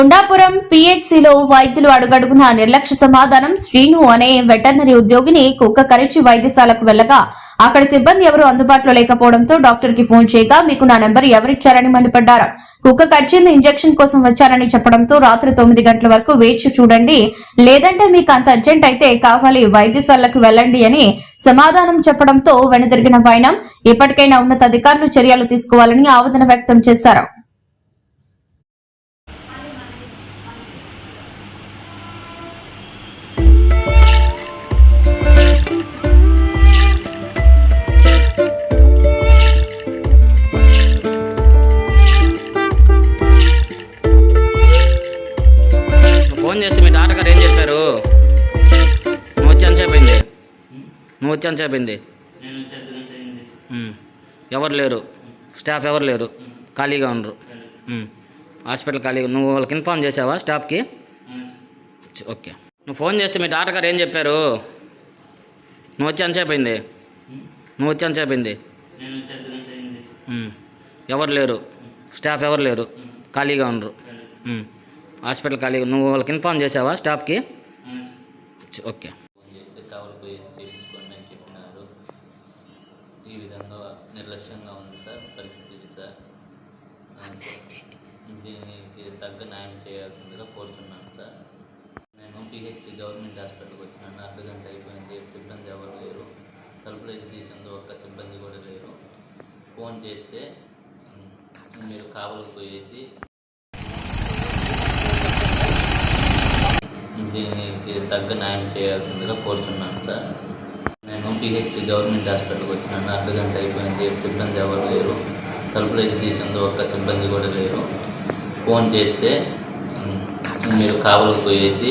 కొండాపురం పిహెచ్సిలో వైద్యులు అడుగడుగున నిర్లక్ష్య సమాధానం శ్రీను అనే వెటర్నరీ ఉద్యోగిని కుక్క కరిచి వైద్యశాలకు వెళ్ళగా అక్కడ సిబ్బంది ఎవరు అందుబాటులో లేకపోవడంతో డాక్టర్కి ఫోన్ చేయగా మీకు నా నెంబర్ ఎవరిచ్చారని మండిపడ్డారు. కుక్క కరిచింది ఇంజెక్షన్ కోసం వచ్చారని చెప్పడంతో రాత్రి తొమ్మిది గంటల వరకు వేచి చూడండి. లేదంటే మీకు అంత అర్జెంట్ అయితే కావాలి వైద్యశాలకు వెళ్ళండి అని సమాధానం చెప్పడంతో వెనుదిరిగిన వైనం ఇప్పటికైనా ఉన్నతాధికారులు చర్యలు తీసుకోవాలని ఆవేదన వ్యక్తం చేశారు. ఫోన్ చేస్తే మీ డాక్టర్ గారు ఏం చెప్పారు? నువ్వు వచ్చి ఎంతసేపు నువ్వు వచ్చి చెప్పింది. ఎవరు లేరు? స్టాఫ్ ఎవరు లేరు? ఖాళీగా ఉండరు. హాస్పిటల్ ఖాళీగా నువ్వు వాళ్ళకి ఇన్ఫామ్ చేసావా స్టాఫ్కి? ఓకే. నువ్వు ఫోన్ చేస్తే మీ డాక్టర్ గారు ఏం చెప్పారు? నువ్వు వచ్చి ఎంతసేపు నువ్వు వచ్చి ఎంతసేపు ఎవరు లేరు? స్టాఫ్ ఎవరు లేరు? ఖాళీగా ఉండరు. హాస్పిటల్ ఖాళీగా నువ్వు వాళ్ళకి ఇన్ఫామ్ చేసావా స్టాఫ్కి? చ- ఓకే. ఫోన్ చేస్తే కవర్ పోయేసి చేయించుకోండి అని చెప్పినారు. ఈ విధంగా నిర్లక్ష్యంగా ఉంది సార్ పరిస్థితి సార్. దీనికి తగ్గ న్యాయం చేయాల్సిందిగా కోరుతున్నాను సార్. నేను పిహెచ్సి గవర్నమెంట్ హాస్పిటల్కి వచ్చినాను అర్ధ గంట అయిపోయింది సిబ్బంది ఎవరు లేరు. తలుపులు అయితే తీసిందో ఒక్క సిబ్బంది కూడా లేరు. ఫోన్ చేస్తే మీరు కావలకు పోయేసి దీనికి తగ్గ న్యాయం చేయాల్సిందిగా కోరుతున్నాను సార్. నేను పిహెచ్సి గవర్నమెంట్ హాస్పిటల్కి వచ్చినాను. అర్ధ గంట అయిపోయింది. సిబ్బంది ఎవరు లేరు. తలుపులు అయితే తీసిందో ఒక్క సిబ్బంది కూడా లేరు. ఫోన్ చేస్తే మీరు కావలకు పోయేసి